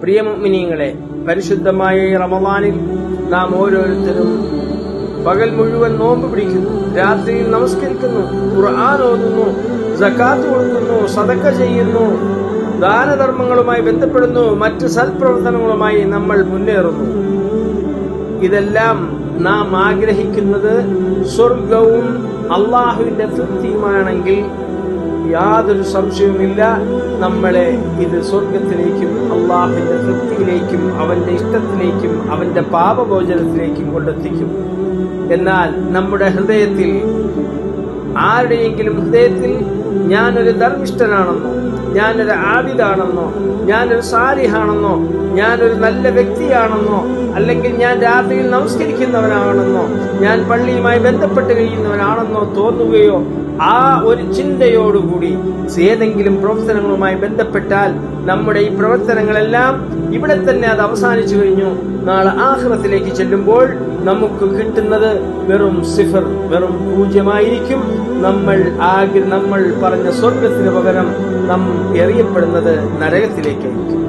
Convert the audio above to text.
പ്രിയ മിനിയങ്ങളെ പരിശുദ്ധമായ റമദാനിൽ നാം ഓരോരുത്തരും പകൽ മുഴുവൻ നോമ്പ് പിടിക്കുന്നു രാത്രിയിൽ നമസ്കരിക്കുന്നു ഖുർആൻ ഓതുന്നു ജക്കാത്ത് കൊടുക്കുന്നു സദക്ക ചെയ്യുന്നു ദാനധർമ്മങ്ങളുമായി ബന്ധപ്പെടുന്നു മറ്റ് സൽപ്രവർത്തനങ്ങളുമായി നമ്മൾ മുന്നേറുന്നു. ഇതെല്ലാം നാം ആഗ്രഹിക്കുന്നത് സ്വർഗവും അള്ളാഹുവിന്റെ തൃപ്തിയുമാണെങ്കിൽ യാതൊരു സംശയവുമില്ല. നമ്മളെ ഇത് സ്വർഗത്തിലേക്കും അള്ളാഹിന്റെ തൃപ്തിയിലേക്കും അവന്റെ ഇഷ്ടത്തിലേക്കും അവന്റെ പാപഭോജനത്തിലേക്കും കൊണ്ടെത്തിക്കും. എന്നാൽ നമ്മുടെ ഹൃദയത്തിൽ ആരുടെയെങ്കിലും ഹൃദയത്തിൽ ഞാനൊരു ധർമ്മിഷ്ഠനാണെന്നോ ഞാനൊരു ആബിദാണെന്നോ ഞാനൊരു സാലിഹാണെന്നോ ഞാനൊരു നല്ല വ്യക്തിയാണെന്നോ അല്ലെങ്കിൽ ഞാൻ രാത്രിയിൽ നമസ്കരിക്കുന്നവനാണെന്നോ ഞാൻ പള്ളിയുമായി ബന്ധപ്പെട്ട് കഴിയുന്നവനാണെന്നോ തോന്നുകയോ ആ ഒരു ചിന്തയോടുകൂടി ഏതെങ്കിലും പ്രവർത്തനങ്ങളുമായി ബന്ധപ്പെട്ടാൽ നമ്മുടെ ഈ പ്രവർത്തനങ്ങളെല്ലാം ഇവിടെ തന്നെ അത് അവസാനിച്ചു കഴിഞ്ഞു. നാളെ ആഹ്റത്തിലേക്ക് ചെല്ലുമ്പോൾ നമുക്ക് കിട്ടുന്നത് വെറും സിഫർ വെറും പൂജ്യമായിരിക്കും. നമ്മൾ ആഗ്ര നമ്മൾ പറഞ്ഞ സ്വർഗത്തിന് പകരം നാം എറിയപ്പെടുന്നത് നരകത്തിലേക്കായിരിക്കും.